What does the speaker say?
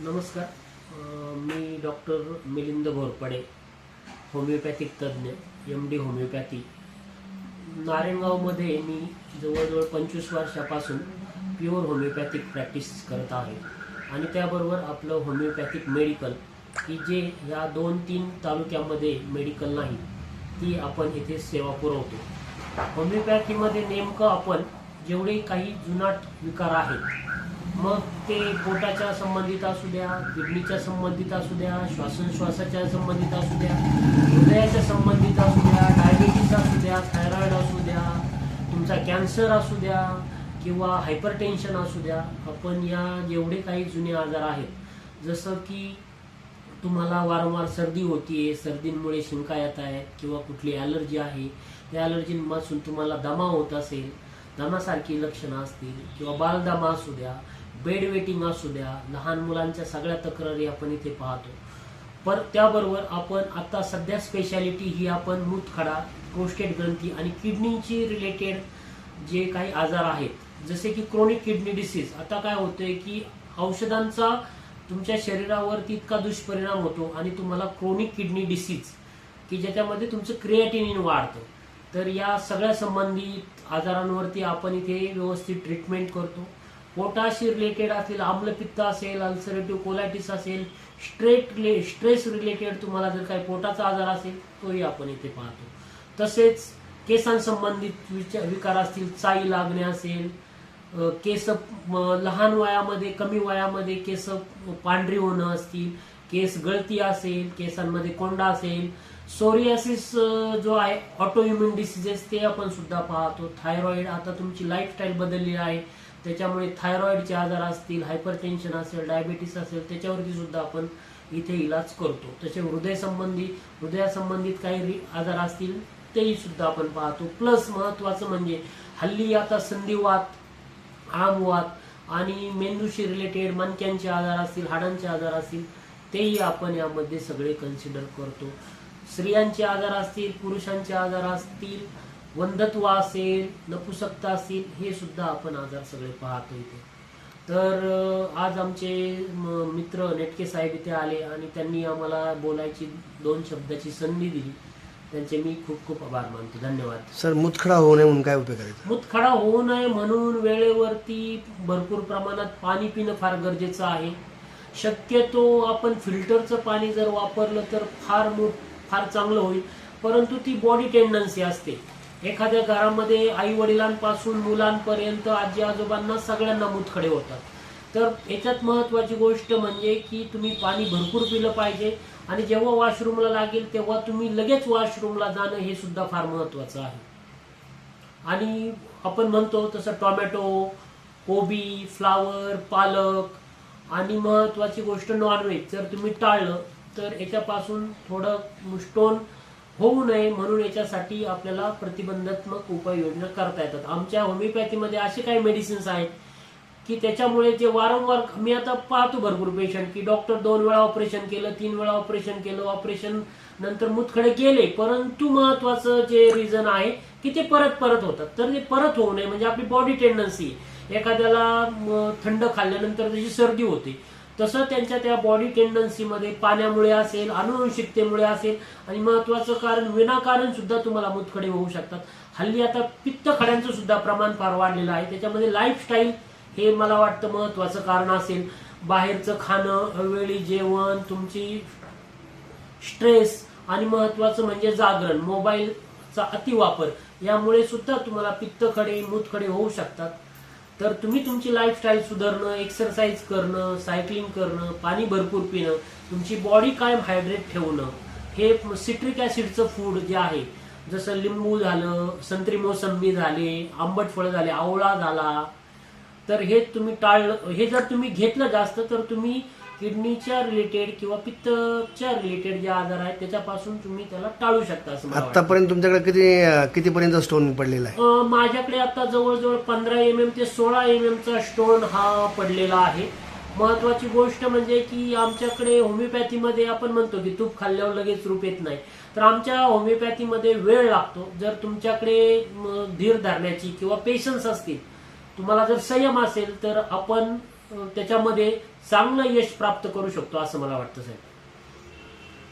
नमस्कार. मी doctor Milind Ghorpade homeopathic तज्ज्ञ एम डी होमिओपॅथी. नारायणगावमध्ये मी जवळजवळ पंचवीस वर्षापासून प्युअर होमिओपॅथिक प्रॅक्टिस करत आहे. आणि त्याबरोबर आपलं होमिओपॅथिक मेडिकल की जे ह्या दोन तीन तालुक्यामध्ये मेडिकल नाही ती आपण इथे सेवा पुरवतो. होमिओपॅथीमध्ये नेमकं आपण जेवढे काही जुनाट विकार आहेत मग ते पोटाच्या संबंधित असू द्या किडनीच्या संबंधित असू द्या श्वासनश्वासाच्या संबंधित असू द्या हृदयाच्या संबंधित असू द्या डायबिटीस असू द्या थायरॉईड असू द्या तुमचा कॅन्सर असू द्या किंवा हायपरटेन्शन असू द्या आपण या जेवढे काही जुने आजार आहेत. जसं की तुम्हाला वारंवार सर्दी होतीये सर्दींमुळे शिंका येत आहेत किंवा कुठली ॲलर्जी आहे त्या ॲलर्जींपासून तुम्हाला दमा होत असेल दमासारखी लक्षणं असतील किंवा बालदमा असू द्या बेड वेटिंग असू द्या लहान मुलांच्या सगळ्या तक्रारी आपण इथे पाहतो. पर त्याबरोबर आपण आता सध्या स्पेशालिटी ही आपण मूतखडा प्रोस्टेट ग्रंथी आणि किडनीची रिलेटेड जे काही आजार आहेत जसे की क्रोनिक किडनी डिसीज आता काय होतंय की औषधांचा तुमच्या शरीरावरती इतका दुष्परिणाम होतो आणि तुम्हाला क्रोनिक किडनी डिसीज की ज्याच्यामध्ये तुमचं क्रिएटिनिन वाढतं. तर या सगळ्या संबंधित आजारांवरती आपण इथे व्यवस्थित ट्रीटमेंट करतो. पोटाशी रिलेटेड असेल आम्लपित्त असेल अल्सरेटिव्ह कोलायटिस असेल स्ट्रेट स्ट्रेस रिलेटेड तुम्हाला जर काही पोटाचा आजार असेल तोही आपण इथे पाहतो. तसेच केसांसंबंधित विचार विकार असतील चाई लागणे असेल केस लहान वयामध्ये कमी वयामध्ये केस पांढरी होणं असतील केस गळती असेल केसांमध्ये कोंडा असेल सोरियासिस जो आहे ऑटो इम्युन डिसिजेस ते आपण सुद्धा पाहतो. थायरॉइड आता तुमची लाईफस्टाईल बदलली आहे. त्याच्यामुळे थायरॉइडचे आजार असतील हायपर टेन्शन असेल डायबिटीस असेल त्याच्यावरती सुद्धा आपण इथे इलाज करतो. तसे हृदय संबंधी हृदयासंबंधित काही आजार असतील तेही सुद्धा आपण पाहतो. प्लस महत्वाचं म्हणजे हल्ली आता संधिवात आमवात आणि मेंदूशी रिलेटेड मणक्यांचे आजार असतील हाडांचे आजार असतील तेही आपण यामध्ये सगळे कन्सिडर करतो. स्त्रियांचे आजार असतील पुरुषांचे आजार असतील वंधत्व असेल नपुसकता असतील हे सुद्धा आपण आजार सगळे पाहतो इथे. तर आज आमचे मित्र नेटके साहेब इथे आले आणि त्यांनी आम्हाला बोलायची दोन शब्दाची संधी दिली. त्यांचे मी खूप खूप आभार मानतो. धन्यवाद. सर मुतखडा होऊ नये म्हणून काय उपाय करायचा मुतखडा होऊ नये म्हणून वेळेवरती भरपूर प्रमाणात पाणी पिणं फार गरजेचं आहे. शक्यतो आपण फिल्टरचं पाणी जर वापरलं तर फार मो फार चांगलं होईल. परंतु ती बॉडी टेंडन्सी असते. एखाद्या घरामध्ये आई वडिलांपासून मुलांपर्यंत आजी आजोबांना सगळ्यांना मुतखडे होतात. तर याच्यात महत्वाची गोष्ट म्हणजे की तुम्ही पाणी भरपूर पिलं पाहिजे आणि जेव्हा वॉशरूमला लागेल तेव्हा तुम्ही लगेच वॉशरूमला जाणं हे सुद्धा फार महत्वाचं आहे. आणि आपण म्हणतो तसं टोमॅटो कोबी फ्लावर पालक आणि महत्वाची गोष्ट नॉनव्हेज जर तुम्ही टाळलं तर याच्यापासून थोडं स्टोन होऊ नये म्हणून याच्यासाठी आपल्याला प्रतिबंधात्मक उपाययोजना करता येतात. आमच्या होमिओपॅथीमध्ये असे काही मेडिसिन्स आहेत की त्याच्यामुळे जे वारंवार मी आता पाहतो भरपूर पेशंट की डॉक्टर दोन वेळा ऑपरेशन केलं तीन वेळा ऑपरेशन केलं ऑपरेशन नंतर मुतखडे गेले परंतु महत्वाचं जे रिझन आहे की ते परत परत होतात. तर ते परत होऊ नये म्हणजे आपली बॉडी टेंडन्सी एखाद्याला थंड खाल्ल्यानंतर त्याची सर्दी होते. तसं त्यांच्या त्या बॉडी टेंडन्सीमध्ये पाण्यामुळे असेल अनुवंशिकतेमुळे असेल आणि महत्वाचं कारण विनाकारण सुद्धा तुम्हाला मुतखडे होऊ शकतात. हल्ली आता पित्त खड्यांचं सुद्धा प्रमाण फार वाढलेलं आहे. त्याच्यामध्ये लाईफस्टाईल हे मला वाटतं महत्वाचं कारण असेल. बाहेरचं खाणं वेळी जेवण तुमची स्ट्रेस आणि महत्वाचं म्हणजे जागरण मोबाईलचा अतिवापर यामुळे सुद्धा तुम्हाला पित्तखडे मूतखडे होऊ शकतात. तर तुम्ही तुमची लाईफस्टाईल सुधारणं एक्सरसाइज करणं सायकलिंग करणं पाणी भरपूर पिणं तुमची बॉडी कायम हायड्रेट ठेवणं हे सिट्रिक ऍसिडचं फूड जे आहे जसं लिंबू झालं संत्री मोसंबी झाले आंबट फळ झाले आवळा झाला तर हे तुम्ही टाळलं हे जर तुम्ही घेतलं जास्त तर तुम्ही किडनीच्या रिलेटेड किंवा पित्तच्या रिलेटेड जे आजार आहेत त्याच्यापासून तुम्ही त्याला टाळू शकता असं मला वाटतं. आतापर्यंत तुमच्याकडे किती कितीपर्यंत स्टोन पडलेला आहे? अं, माझ्याकडे आता जवळजवळ पंधरा एम एम ते सोळा एम एमचा स्टोन हा पडलेला आहे. महत्वाची गोष्ट म्हणजे की आमच्याकडे होमिओपॅथीमध्ये आपण म्हणतो की तूप खाल्ल्यावर लगेच रूप येत नाही. तर आमच्या होमिओपॅथीमध्ये वेळ लागतो. जर तुमच्याकडे म, धीर धरण्याची किंवा पेशन्स असतील तुम्हाला जर संयम असेल तर आपण त्याच्यामध्ये चांगलं यश प्राप्त करू शकतो असं मला वाटतं साहेब.